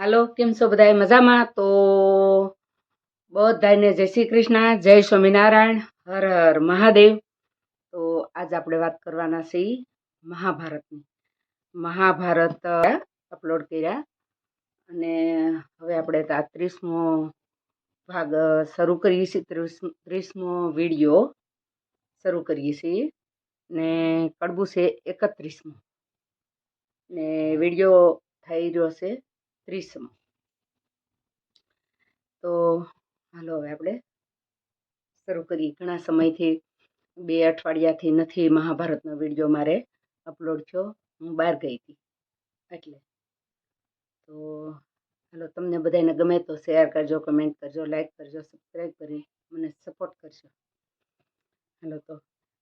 હાલો, કેમ છો બધાય? મજામાં? તો બધાને જય શ્રી કૃષ્ણ, જય સ્વામિનારાયણ, હર હર મહાદેવ. તો આજ આપણે વાત કરવાના છીએ મહાભારતની. મહાભારત અપલોડ કર્યા અને હવે આપણે આ ત્રીસમો ભાગ શરૂ કરીએ છીએ. ત્રીસ, ત્રીસમો વીડિયો શરૂ કરીએ છીએ ને કડબું છે એકત્રીસમો. ને વીડિયો થઈ રહ્યો છે ત્રીસમો. તો હાલો હવે આપણે શરૂ કરીએ. ઘણા સમયથી બે અઠવાડિયાથી નથી મહાભારતનો વીડિયો મારે અપલોડ થયો. હું બહાર ગઈ હતી. એટલે તો હાલો તમને બધાને ગમે તો શેર કરજો કમેન્ટ કરજો લાઈક કરજો સબસ્ક્રાઈબ કરી મને સપોર્ટ કરજો. હાલો તો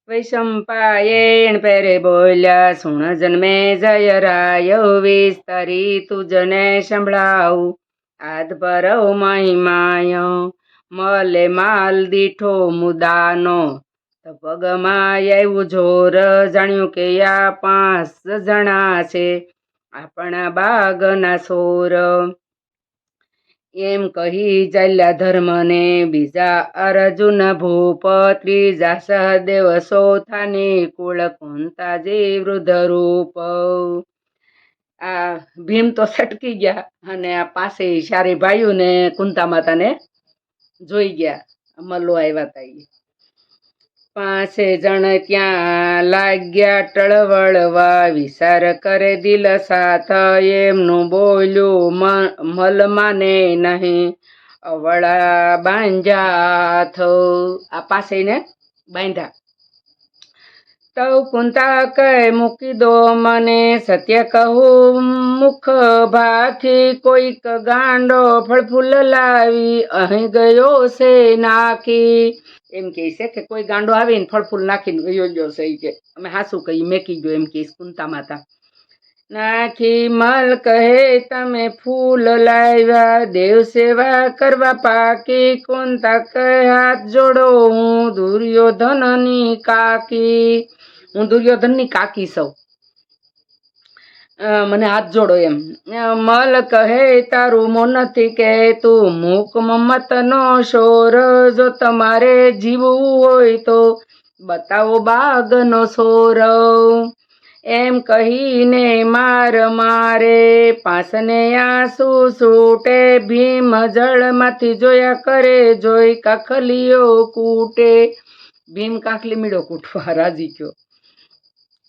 વૈશંપાયેણ પેરે બોલ્યા સુણ જન્મે જય રાય વિસ્તારી તુજને સંભળાવું આદ પરવ મહિમાય મલે માલ દીઠો મુદાનો પગમાં આવ્યું જોર જાણ્યું કે આ પાંચ જણા છે આપણા બાગના સોર એમ કહી ચાલ્યા ધર્મને, બીજા અર્જુન ભૂપ ત્રીજા સહદેવ સોથાની કુળ કુંતાજી વૃદ્ધ રૂપ આ ભીમ તો સટકી ગયા અને આ પાસે સારી ભાઈઓને કુંતા માતાને જોઈ ગયા મલ્લો આવ્યા તા ઈ. પાસે જણ ત્યાં લાગ્યા ટળવળવા, વિચાર કરે દિલ સાથ, એમનું બોલ્યું મ- મલ માને નહીં. અવળા બાંધ્યા થો. આ પાસે ને બાંધ્યા તવ કુંતા કહે મૂકી દો મને. સત્ય કહું, મુખ ભાખી કોઈક ગાંડો ફળ ફૂલ લાવી. અહીં ગયો છે નાખી. એમ કહે છે કે કોઈ ગાંડો આવીને ફળ ફૂલ નાખીને ગયો ગયો છે કે, અમે હાસું કહી મેકી ગયો. એમ કહીશ કુંતા માતા. નાખી માલ કહે, તમે ફૂલ લાવ્યા, દેવ સેવા કરવા પાકી. કુંતા કહે, હાથ જોડો, હું દુર્યોધનની કાકી. હું દુર્યોધનની કાકી સૌ. મને હાથ જોડો એમ. મલ કહે તારું મોં નથી કે તું મૂક મમતનો શોર. જો તમારે જીવવું હોય તો બતાવો બાગનો સોર. એમ કહીને માર મારે, પાસને આંસુ છૂટે ભીમ જળમાંથી જોયા કરે, જોઈ કાખલીઓ કૂટે. ભીમ કાખલી મીડો કૂટવા, રાજી ગયો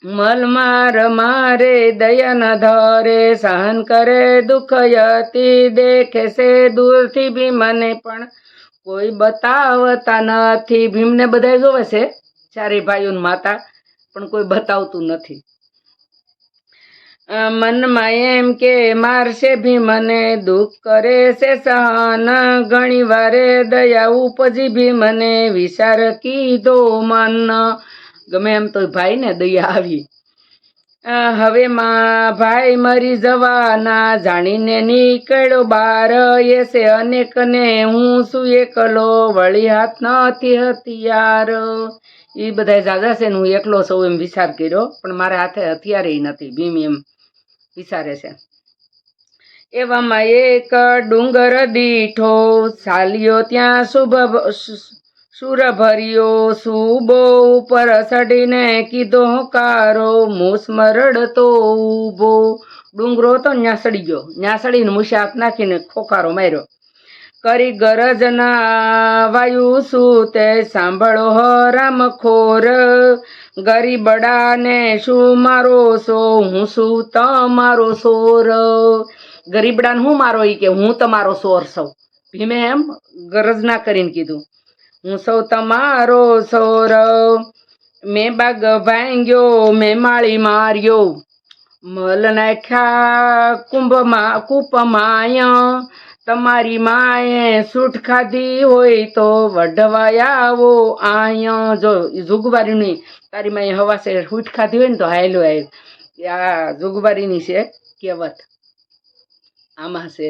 મલ માર દયન ધરે સહન કરે દુઃખયતી દેખે છે દૂરથી ભીમને પણ કોઈ બતાવતા નથી. ભીમને બધા જોવે છે? ચારે ભાઈઓની માતા, પણ કોઈ બતાવતું નથી. મનમાં એમ કે મારશે ભીમને, દુઃખ કરે છે સહન. ઘણી વારે દયા ઉપજી ભીમને, વિચાર કીધો મન. ગમે એમ તો ભાઈને દયા આવી. હવે માં ભાઈ મરી જવાના, જાણીને નીકળ્યો બાર. એસે અનેકને, હું શું એકલો? વળી હાથ નથી હથિયાર. એ બધા જાજા છે ને, હું એકલો સૌ એમ વિચાર કર્યો, પણ મારા હાથે હથિયાર નથી, ભીમ એમ વિચારે છે. એવામાં એક ડુંગર દીઠો, ચાલ્યો ત્યાં શુભ સુર ભર્યો સુબો ઉપર ચડીને કીધો, કારો મૂસ મરડતો ઊભો. ડુંગરો તો ન્યાસડી ગયો. ન્યાસડીને સડીને હાથ નાખીને ખોખારો માર્યો. કરી ગરજના વાયુ શું તે સાંભળો હ રામ ખોર ગરીબડાને શું મારો સો હું શું તમારો સોર ગરીબડાને હું મારો ઈ કે, હું તમારો સોર સૌ. ભીમે એમ ગરજના કરીને કીધું. હું સૌ તમારો સૌરવ. મેં બાગ ભાંગ્યો, મેં માળી માર્યો. મલ નાખ્યા કુંભમાં, કૂપમાય. તમારી માએ સૂટ ખાધી હોય તો વઢવાયા આવો આય. જો જુગવારીની તારી માએ હવાસે સૂટ ખાધી હોય ને તો હાયલો આવ આ જુગવારીની છે કહેવત. આમાં છે.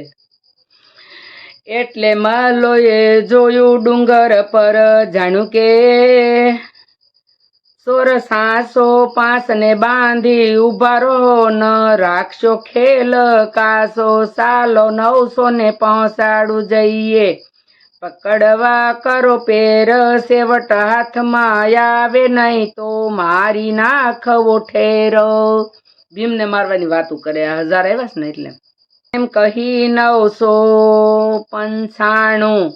એટલે માલોએ જોયું ડુંગર પર જાણ્યું કે સોર સાસો પાંસને બાંધી ઊભા રહો, ન રાખશો ખેલ કાસો, સાલો નવસો ને પહોંચાડું જઈએ. પકડવા કરો પેર, સેવટ હાથમાં આવે નહીં તો મારી નાખવો ઠેર. ભીમને મારવાની વાતું કરે, હજાર આવ્યા ને એટલે. એમ કહી નવસો પંચાણું.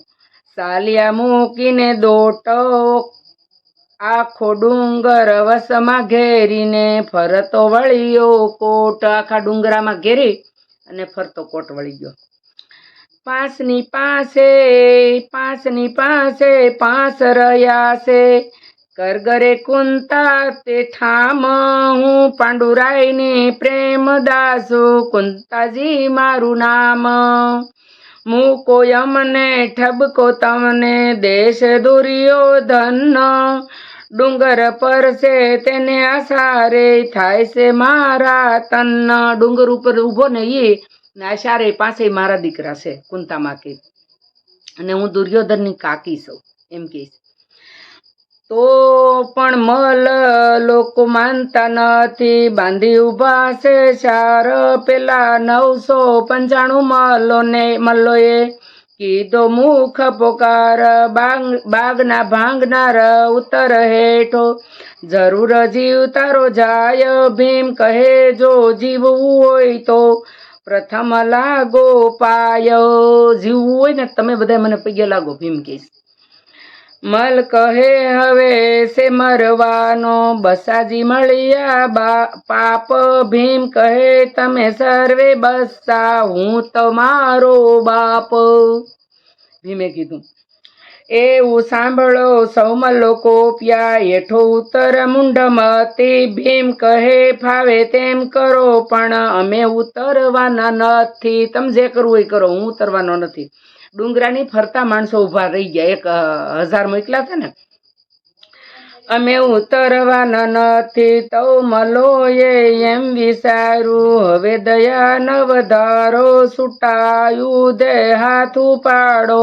સાલિયા મૂકીને દોટો. આખો ડુંગર વસમાં ઘેરીને ફરતો વળ્યો. કોટ આખા ડુંગરામાં ઘેરી અને ફરતો કોટ વળી ગયો. પાંચની પાસે પાંચની પાસે, પાંચ રહ્યા છે. કરગરે કુંતા તે ઠામ, હું પાંડુરાયને પ્રેમ દાસુ, કુંતાજી મારું નામ. મૂકો યમને ઠબકો તમને દેશ દુર્યોધન ડુંગર પર છે તેને આસારે, થાય છે મારા તન. ડુંગર ઉપર ઊભો ને એ આશારે પાસે મારા દીકરા છે કુંતામાં કે. અને હું દુર્યોધનની કાકી છું, એમ કે તો પણ મલ લોકો માનતા નથી. બાંધી ઊભા છે ચાર, પેલા નવસો પંચાણું મલ્લોને મલ્લોએ કીધો મુખ પોકાર. બાગ, બાગના ભાંગનાર ઉત્તર હેઠો, જરૂર જીવ તારો જાય, ભીમ કહે જો જીવવું હોય તો. પ્રથમ લાગો પાયો, જીવવું હોય ને, તમે બધા મને પગે લાગો, ભીમ કહીશ. મલ કહે હવે સે મરવાનો, બસાજી મળ્યા બા, પાપ ભીમ કહે તમે સર્વે બસા હું તમારો બાપ. ભીમે કીધું. એવું સાંભળો સૌમાં લોકો પ્યા, હેઠો ઉત્તર મુંડમતી ભીમ કહે, ફાવે તેમ કરો, પણ અમે ઉતરવાના નથી. તમે જે કરવું એ કરો, હું ઉતરવાનો નથી. ડુંગરાની ફરતા માણસો ઊભા રહી ગયા. એક હજાર મોકલા હતા ને? અમે ઉતરવાના નથી તો મલોએ એમ વિચાર્યું, હવે દયા નવધારો સુટાયું દે હાથ ઉપાડો,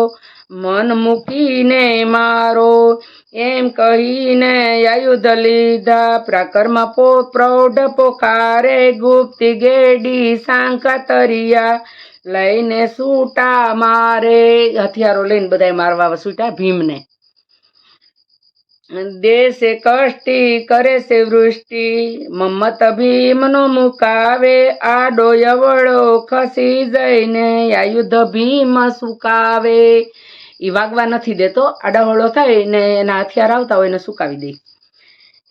મન મૂકીને મારો. એમ કહીને આયુધ લીધા. પ્રાકરમાં પો, પ્રૌઢ પોકારે ગુપ્તી ગેડી સાંકા તરિયા. લઈને સૂટા મારે. હથિયારો લઈને બધાય મારવા સૂટા ભીમને. દેશે કષ્ટી કરે છે વૃષ્ટિ, મમ્મત ભીમનો મુકાવે. આડો યવળો ખસી જઈને આયુધ ભીમ સુકાવે. એ વાગવા નથી દેતો આડાવળો થાય ને એના હથિયાર આવતા હોય ને સુકાવી દે.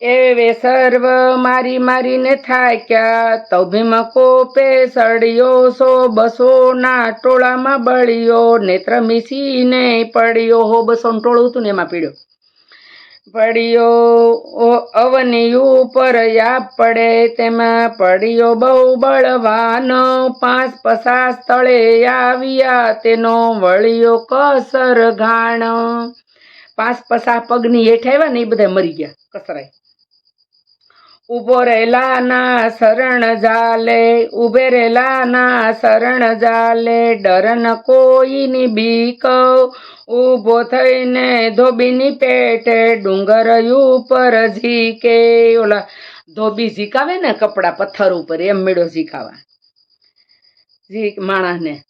એવે સર્વ મારી મારીને થાક્યા. તો ભીમ કોપે સળિયો સો બસો ના ટોળામાં બળ્યો. નેત્ર મીસીને પડ્યો. હો, બસો ટોળું હતું ને એમાં પીડ્યો. પડ્યો અવની ઉપર યાપ પડે. તેમાં પડ્યો બહુ બળવાન. પાંચ પસાસ સ્થળે આવ્યા. તેનો વળ્યો કસર ઘાણ પાંચ પસા પગની હેઠ આવ્યા ને એ બધા મરી ગયા. કસરાય. ઊભો રહેલા ના શરણ જાલે, ઉભે રહેલા ના શરણ જાલે. ડરન કોઈની બીક ઊભો થઈને ધોબીની પેટે ડુંગર ઉપર ઝીકે. ઓલા, ધોબી ઝીકાવે ને કપડા પથ્થર ઉપર, એમ મેળો ઝીકાવા. ઝીક માણસને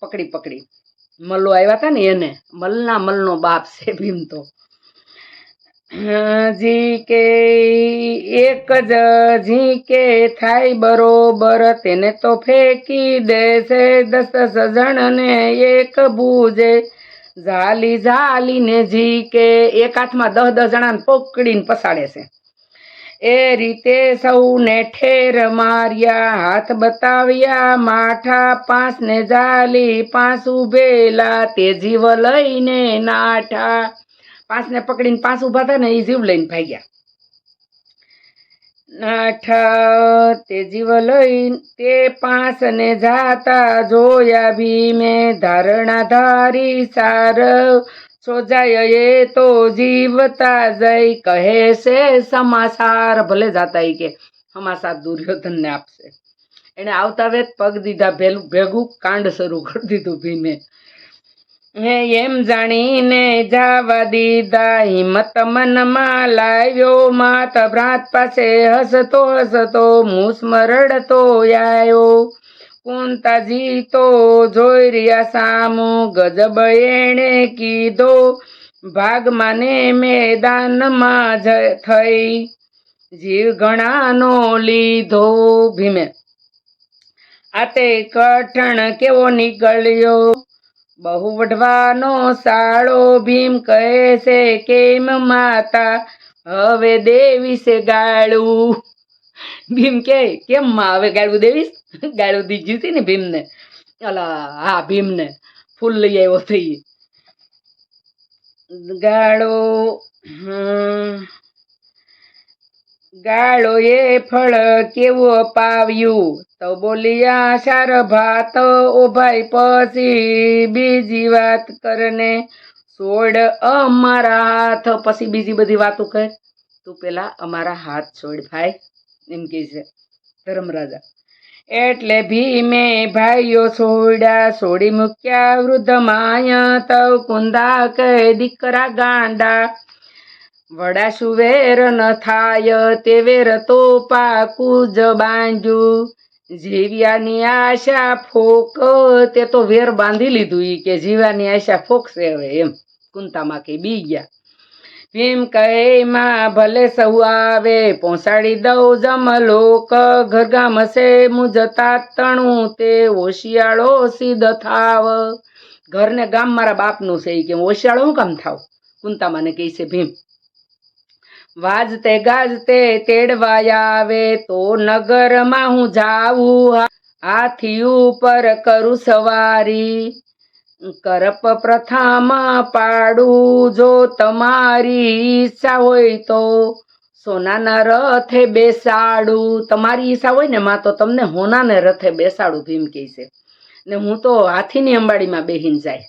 પકડી પકડી. મલ્લો આવ્યા હતા ને એને, મલના મલનો બાપ છે ભીમ તો જી કે એક જ જીકે થાય બરોબર, તેને તો ફેંકી દેશે દસ દસ જણને એક ભૂજે. ઝાલી ઝાલીને જીકે એક હાથમાં દસ દસ જણાને પકડીને પસાડે છે. એ રીતે સૌને ઠેર માર્યા, હાથ બતાવ્યા, માઠા પાંચ ને જાલી પાંચ ઉભેલા તે જીવ લઈને નાઠા. પાંચ ને પકડીને પાંચ ઊભા થાય ને એ જીવ લઈને ભાગ્યા. તે જીવ લઈને તે પાંચ ને જાતા જોયા ભીમે ધારણા ધારી સાર. સોજાય એ તો જીવતા જઈ કહે છે સમાસાર. ભલે જાતા કે સમાચાર દુર્યોધનને આપશે. એને આવતા વેત પગ દીધા ભેલું ભેગું કાંડ શરૂ કરી દીધું ભીમે. હે એમ જાણીને જાવા દીધા, હિંમત મનમાં લાવ્યો, માત ભ્રાત પાસે હસતો હસતો મુસ્મરડતો આવ્યો કુંતાજી તો જોઈ રહ્યા સામો, ગજબ એણે કીધો ભાગ માને મેદાનમાં જ- થઈ, જીવ ઘણાનો લીધો. ભીમે. આ તે કઠણ કેવો નીકળ્યો? બહુ વઢવાનો સાળો ભીમ કહે છે કેમ માતા? હવે દેવીશે ગાળું ભીમ કે કેમ માં? હવે ગાળું દેવીશ? ગાળું દીધું હતી ને ભીમને? અલા હા ભીમને. ફૂલ લઈ આવ્યો થઈ ગાળો હમ, ગાળો એ ફળ કેવો પાવ્યું? તો બોલ્યા સાર ભાત, ઓ પછી બીજી વાત કરને છોડ અમારા હાથ. પછી બીજી બધી વાતો કર. તું પેલા અમારા હાથ છોડ ભાઈ. એમ કે છે ધર્મરાજા એટલે ભીમે ભાઈઓ છોડ્યા. છોડી મૂક્યા વૃદ્ધ માયા. તવ કુંદા કહે, દીકરા ગાંડા. વડા સુવેર ન થાય તે વેર તો પાકું જ બાંધ્યું. જીવ્યાની આશા ફોક, તે તો વેર બાંધી લીધું ઈ કે જીવાની આશા ફોકશે હવે એમ. કુંતામાં કે બી ગયા. ભીમ કહે, માં ભલે સૌ આવે પહોંચાડી દઉં જમ લોક. ઘરગામ હશે મું જતા તણું, તે ઓશિયાળો સીધ થાવ. ઘરને ગામ મારા બાપનું છે એ કે ઓશિયાળો હું કામ થાવ? કુંતામાને કહે છે ભીમ. વાજતે ગાજતે તેડવાયા આવે તો નગરમાં હું જાઉં હાથી ઉપર કરું સવારી. કરપ પ્રથામાં પાડું જો તમારી ઈચ્છા હોય તો. સોનાના રથે બેસાડું. તમારી ઈચ્છા હોય ને માં, તો તમને હોનાને રથે બેસાડું ભીમ કહે છે. ને હું તો હાથીની અંબાડીમાં બેહીન જાય.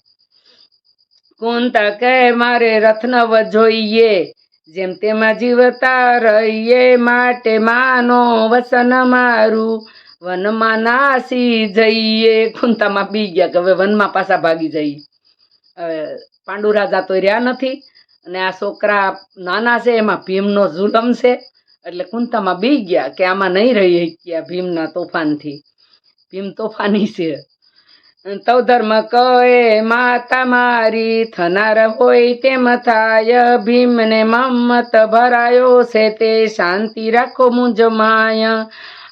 કુંતા કહે મારે રથનવ જોઈએ? જેમ તેમાં જીવતા રહીએ માટે માનો વસન મારું. વનમાં નાસી જઈએ. કુંતામાં બી ગયા કે હવે વનમાં પાછા ભાગી જઈએ. હવે પાંડુ રાજા તો રહ્યા નથી. અને આ છોકરા નાના છે, એમાં ભીમનો જુલમ છે. એટલે કુંતામાં બી ગયા કે આમાં નહીં રહી શક્યા ભીમના તોફાનથી. ભીમ તોફાની છે. તવ ધર્મ કહે, માતા મારી, થનાર હોય તેમ થાય, ભીમને મમત ભરાયો છે તે શાંતિ રાખો મુંજ માય.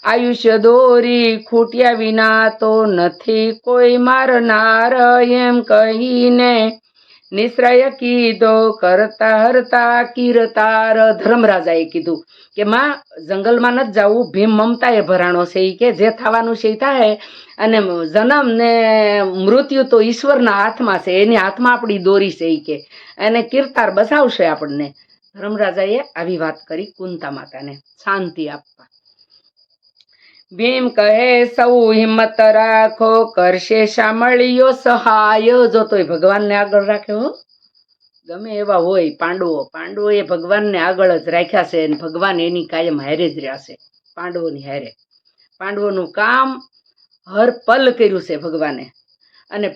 આયુષ્ય દોરી ખૂટ્યા વિના તો નથી કોઈ મારનાર, એમ કહીને નિશ્રય કીધો, કરતા હરતા કીરતાર ધર્મરાજાએ કીધું કે માં, જંગલમાં નથી જવું, ભીમ મમતા એ ભરાણો છે એ કે, જે થવાનું છે એ થાય. અને જન્મ ને મૃત્યુ તો ઈશ્વરના હાથમાં છે, એની હાથમાં આપણી દોરી છે ઈ કે. અને કીર્તાર બસાવશે આપણને. ધર્મરાજાએ આવી વાત કરી કુંતા માતાને, શાંતિ આપવા. ભીમ કહે, સૌ હિંમત રાખો, કરશે શામળિયો સહાય. જો ભગવાનને આગળ રાખ્યો. ગમે એવા હોય પાંડવો પાંડવો એ ભગવાનને આગળ જ રાખ્યા છે અને ભગવાન એની કાયમ હારે જ રહ્યા છે, પાંડવોની હારે. પાંડવોનું કામ હર પલ કર્યું છે ભગવાને અને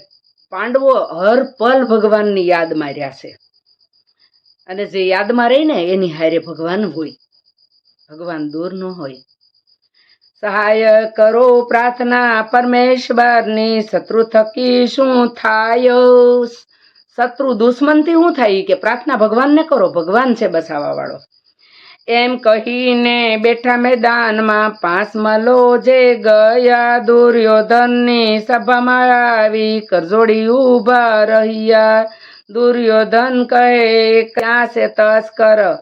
પાંડવો હર પલ ભગવાનની યાદમાં રહ્યા છે. અને જે યાદમાં રહી ને એની હારે ભગવાન હોય, ભગવાન દૂર ન હોય. સહાય કરો પ્રાર્થના પરમેશ્વરની, શત્રુ થકી શું થાય? શત્રુ દુશ્મનથી શું થાય? કે પ્રાર્થના ભગવાનને કરો, ભગવાન છે બસાવા વાળો એમ કહીને બેઠા મેદાનમાં પાંચ મલો જે ગયા દુર્યોધનની સભામાં આવી, કરજોડી ઊભા રહ્યા. દુર્યોધન કહે, ક્યાં છે તસ્કર?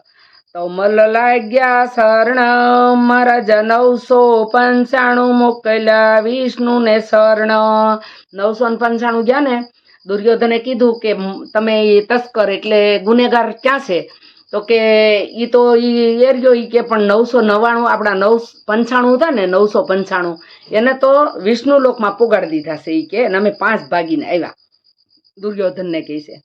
તો મલ લાગ્યા શરણ, મારા નવસો પંચાણું મોકલ્યા વિષ્ણુ ને શરણ. નવસો ને પંચાણું ગયા ને, દુર્યોધને કીધું કે તમે એ તસ્કર એટલે ગુનેગાર ક્યાં છે? તો કે એ તો ઈ એરિયો ઈ કે પણ નવસો નવ્વાણું, આપણા નવ પંચાણું હતા ને, નવસો પંચાણું, એને તો વિષ્ણુ લોકમાં પુગાડી દીધા છે ઈ કે, અને અમે પાંચ ભાગીને આવ્યા. દુર્યોધનને કહે છે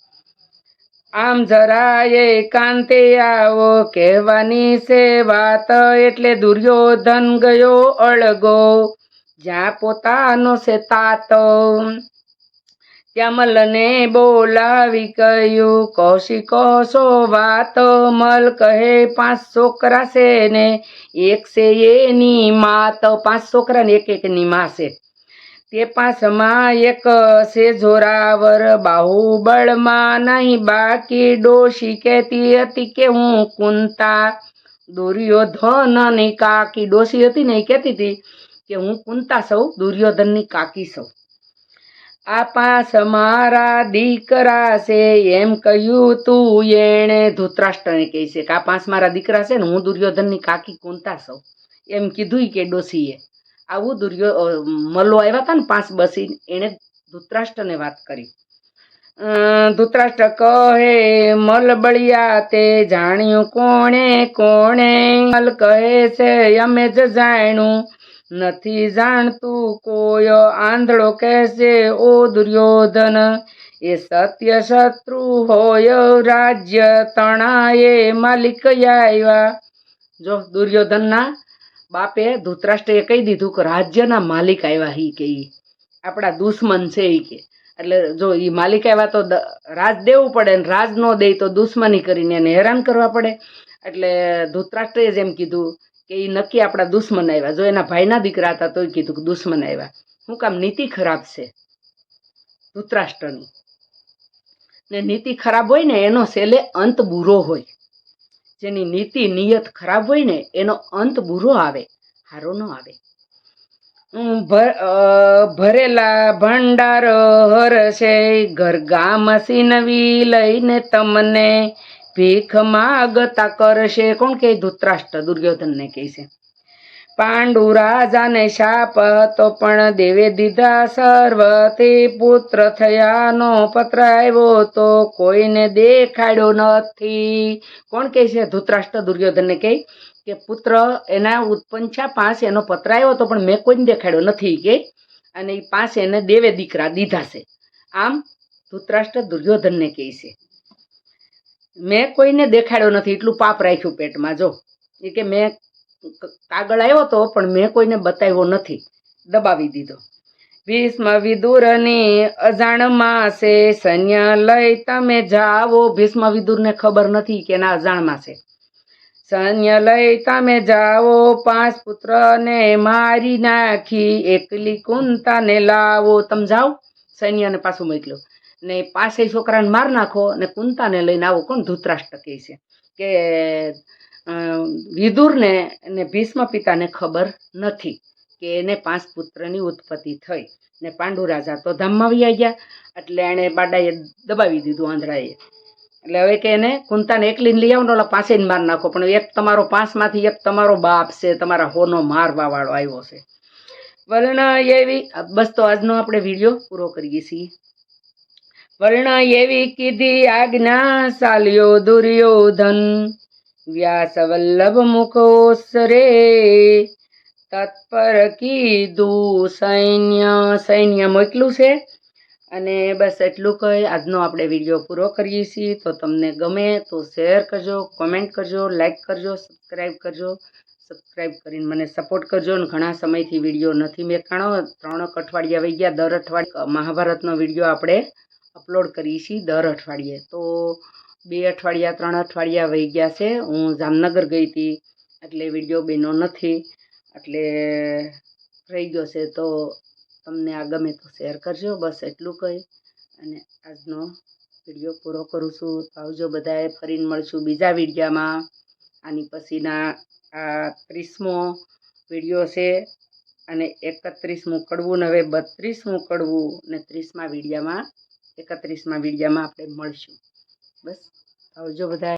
આમ જરાય કાંતે આવો કહેવાની છે વાત એટલે દુર્યોધન ગયો અળગો. જ્યાં પોતાનો છે તાત. ત્યાં મલને બોલાવી કહ્યું કૌશિકો સો વાત મલ કહે પાંચ છોકરા છે ને, એક છે એની માત. પાંચ છોકરા ને એક એકની માં છે. તે પાસમાં એક છે જોરાવર, બાહુબળમાં નહીં, બાકી ડોશી કહેતી હતી કે હું કુંતા. દુર્યોધનની કાકી, ડોશી હતી ને એ કહેતી હતી કે હું કુંતા સૌ, દુર્યોધનની કાકી સૌ. આ પાસ મારા દીકરા છે, એમ કહ્યું તું એણે ધૂતરાષ્ટ્રને કહે છે કે આ પાંચ મારા દીકરા છે ને હું દુર્યોધનની કાકી, કુંતા સૌ. એમ કીધું કે ડોશીએ. આવું દુર્યો મલ્લો આવ્યા હતા ને પાંચ બસી એણે ધૂતરાષ્ટ્રને વાત કરી. ધૂતરાષ્ટ્ર કહે, મલ બળિયા તે જાણ્યું કોણે કોણે? મલ કહે છે, અમે જ જાણ્યું. નથી જાણતું કોઈ આંધળો કહેશે, ઓ દુર્યોધન. એ સત્ય શત્રુ હોય, રાજ્ય તણાએ માલિક આવ્યા. જો દુર્યોધનના બાપે ધૃતરાષ્ટ્રએ કહી દીધું કે રાજ્યના માલિક આવ્યા હી કે આપણા દુશ્મન છે એ કે. એટલે જો એ માલિક આવ્યા તો રાજ દેવું પડે ને રાજ ન દે તો દુશ્મની કરીને એને હેરાન કરવા પડે. એટલે ધૃતરાષ્ટ્રએ જ એમ કીધું કે એ નક્કી આપણા દુશ્મન આવ્યા. જો એના ભાઈના દીકરા હતા તોય કીધું કે દુશ્મન આવ્યા. શું કામ? નીતિ ખરાબ છે ધૂતરાષ્ટ્રની. ને નીતિ ખરાબ હોય ને એનો છેલ્લે અંત બુરો હોય. જેની નીતિ, નિયત ખરાબ હોય ને, એનો અંત બુરો આવે સારો ન આવે. ભરેલા ભંડાર હરશે ઘર ગામ નવી લઈને તમને ભીખ માગતા કરશે. કોણ કે ધૂતરાષ્ટ્ર દુર્યોધનને કહે છે. પાંડુ રાજાને શાપ હતો પણ દેવે દીધા સર્વથી પુત્ર થયાનો પત્ર આવ્યો તો કોઈને દેખાડ્યો નથી. કોણ કહે છે? ધૃતરાષ્ટ્ર દુર્યોધનને કહે કે, પુત્ર, એના ઉત્પન્ન છે પાંચ એનો પત્ર આવ્યો હતો પણ મેં કોઈને દેખાડ્યો નથી કે. અને એ પાંચ એને દેવે દીકરા દીધા છે. આમ ધૃતરાષ્ટ્ર દુર્યોધનને કહે છે, મેં કોઈને દેખાડ્યો નથી. એટલું પાપ રાખ્યું પેટમાં. જો, એ કે, મેં કાગળ આવ્યો તો, પણ મેં કોઈને બતાવ્યો નથી. દબાવી દીધો. ભીષ્મ વિદુરની અજાણમાં છે સૈન્ય લઈ તમે જાઓ. ભીષ્મ વિદુરને ખબર નથી કે એના અજાણમાં છે સૈન્ય લઈ તમે જાઓ. પાંચ પુત્રને મારી નાખી. એકલી કુંતાને લાવો. તમે જાઓ. સૈન્યને પાછું મોકલો. ને પાંચેય છોકરાને માર નાખો ને કુંતાને લઈને આવો. કોણ ધૂતરાષ્ટ્ર કહે છે? કે વિદુરને ને ભીષ્મ પિતાને ખબર નથી કે એને પાંચ પુત્રની ઉત્પત્તિ થઈ. ને પાંડુ રાજા તો ધામમાં વયા ગયા, એટલે એણે બાડાએ દબાવી દીધું આંધળાએ એટલે હવે કે એને કુંતાને એકલીને લઈ આવો ને ઓલા પાંચેયને માર નાખો, પણ એક તમારો પાંચમાંથી એક તમારો બાપ છે, તમારા હોનો મારવા વાળો આવ્યો છે. વર્ણ એવી, બસ તો આજનો આપણે વીડિયો પૂરો કરીએ છીએ. વર્ણ એવી કીધી આજ્ઞા, સાલ્યો દુર્યોધન. વ્યાસ વલ્લભ મુખોસરે તત્પર કીધું સૈન્ય સૈન્ય મોકલું છે? અને બસ એટલું કહી આજનો આપણે વીડિયો પૂરો કરીએ છીએ. તો તમને ગમે તો શેર કરજો, કોમેન્ટ કરજો લાઇક કરજો સબસ્ક્રાઈબ કરજો. સબસ્ક્રાઈબ કરીને મને સપોર્ટ કરજો. અને ઘણા સમયથી વીડિયો નથી મેકાણો ત્રણ અઠવાડિયા આવી ગયા. દર અઠવાડિયે મહાભારતનો વીડિયો આપણે અપલોડ કરીએ છીએ દર અઠવાડિયે. તો બે અઠવાડિયા, ત્રણ અઠવાડિયા વહી ગયા છે. હું જામનગર ગઈ હતી, એટલે વીડિયો બેનો નથી. એટલે રહી ગયો છે. તો તમને આ ગમે તો શેર કરજો. બસ એટલું કહી. અને આજનો વીડિયો પૂરો કરું છું. આવજો બધાએ ફરીને મળશું બીજા વિડીયામાં. આની પછીના આ ત્રીસમો વીડિયો છે. અને એકત્રીસમું કડવું ને હવે બત્રીસમું કડવું ને ત્રીસમા વિડીયામાં, એકત્રીસમા વિડીયામાં આપણે મળશું. બસ. આવજો બધા